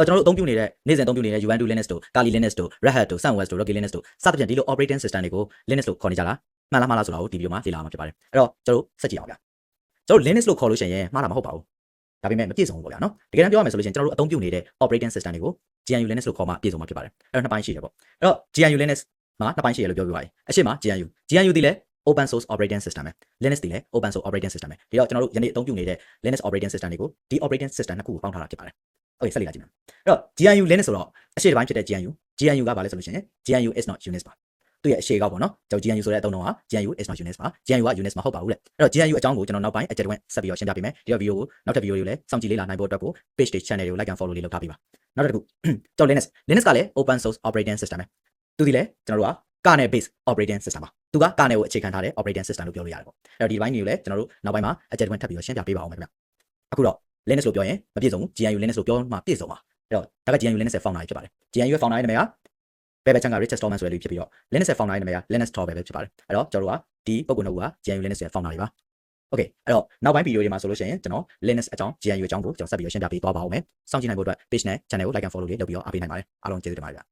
တော့ကျွန်တော်တို့အသုံးပြုနေတဲ့နေ့စဉ်အသုံးပြုနေတဲ့ Ubuntu Linux တို့ Kali Linux တို့ Red Hat တို့ SunOS တို့ Rocky Linux တို့စသဖြင့်ဒီလို operating system တွေကို Linux လို့ခေါ်နေကြလားမှန်လားမှားလားဆိုတာကိုဒီဗီဒီယိုမှာလေ့လာမှာဖြစ်ပါတယ်အဲ့တော့ကျွန်တော်တို့ဆက်ကြည့်အောင်ဗျာကျွန်တော်တို့ Linux လို့ခေါ်လို့ရှိရင်မှားတာမဟုတ်ပါဘူးဒါပေမဲ့မပြည့်စုံဘူးပေါ့ဗျာနော်တကယ်တမ်းပြောရမယ်ဆိုလို့ရှိရင်ကျွန်တော်တို့အသုံးပြုနေတဲ့ operating system တွေကို GNU Linux လို့ခေါ်မှပြည့်စုံမှာဖြစ်ပါတယ်အဲ့တော့နှစ်ပိုင်းရှိတယ်ပေါ့အဲ့တော့ GNU Linux မှာနှစ်ပိုင်းရှိရလို့ပြောပြပါရင်အရှိမ GNU GNU ဒီလဲ open source operating system ပဲ Linux ဒီလဲ open source operating system ပဲဒီတော့ကျွန်တော်တို့ယနေ့အသုံးပြုနေတဲ့ Linux operating system တွေကိုဒီ operating system နှစ်ခုကိုပေါင်းထားတာဖြစ်ပါတယ် โอเคဆက်လက်ကြည့်မယ်အဲ့တော့ GNU Linux ဆိုတော့အရှိတစ်ပိုင်းဖြစ်တဲ့ GNU GNU ကဘာလဲဆိုလို့ရှိရင် GNU is not Unix ပါသူ့ရဲ့အရှိကောက်ပေါ့နော်ကျွန်တော် GNU ဆိုတဲ့အသုံးတော့က GNU is not Unix ပါ GNU က Unix မဟုတ်ပါဘူးလေအဲ့တော့ GNU အကြောင်းကိုကျွန်တော်နောက်ပိုင်းအကြက်တွင်းဆက်ပြီးတော့ရှင်းပြပေးမယ်ဒီတော့ video ကိုနောက်ထပ် video တွေကိုလည်းစောင့်ကြည့်လေ့လာနိုင်ဖို့အတွက်ကို page တွေ channel တွေကို like and follow လေးလုပ်ထားပေးပါနောက်တစ်ခုကျွန်တော် Linux Linux ကလည်း open source operating system ပဲသူဒီလဲကျွန်တော်တို့က kernel based operating system ပါသူက kernel ကိုအခြေခံထားတဲ့ operating system လို့ပြောလို့ရတယ်ပေါ့အဲ့တော့ဒီဘိုင်းတွေကိုလည်းကျွန်တော်တို့နောက်ပိုင်းမှာအကြက်တွင်းထပ်ပြီးတော့ရှင်းပြပေးပါအောင်မယ်ခင်ဗျအခုတော့ Linux လို့ပြောရင်မပြည့်စုံဘူး GNU Linux လို့ပြောမှပြည့်စုံပါအဲ့တော့ဒါက GNU Linux ရဲ့ founder ကြီးဖြစ်ပါတယ် GNU ရဲ့ founder ရဲ့နာမည်က Bebe Chang က Richard Stallman ဆိုတဲ့လူဖြစ်ပြီးတော့ Linux ရဲ့ founder ရဲ့နာမည်က Linus Torvalds ပဲဖြစ်ပါတယ်အဲ့တော့ကျွန်တော်တို့ကဒီပုံကုနှစ်ခုက GNU Linux ရဲ့ founder တွေပါ Okay အဲ့တော့နောက်ပိုင်းဗီဒီယိုတွေမှာဆိုလို့ရှိရင်ကျွန်တော် Linux အကြောင်း GNU အကြောင်းကိုကျွန်တော်ဆက်ပြီးတော့ရှင်းပြပေးသွားပါဦးမယ်စောင့်ကြည့်နိုင်ဖို့အတွက် page နဲ့ channel ကို like and follow လေးလုပ်ပြီးတော့အားပေးနိုင်ပါတယ်အားလုံးကျေးဇူးတင်ပါတယ်ဗျ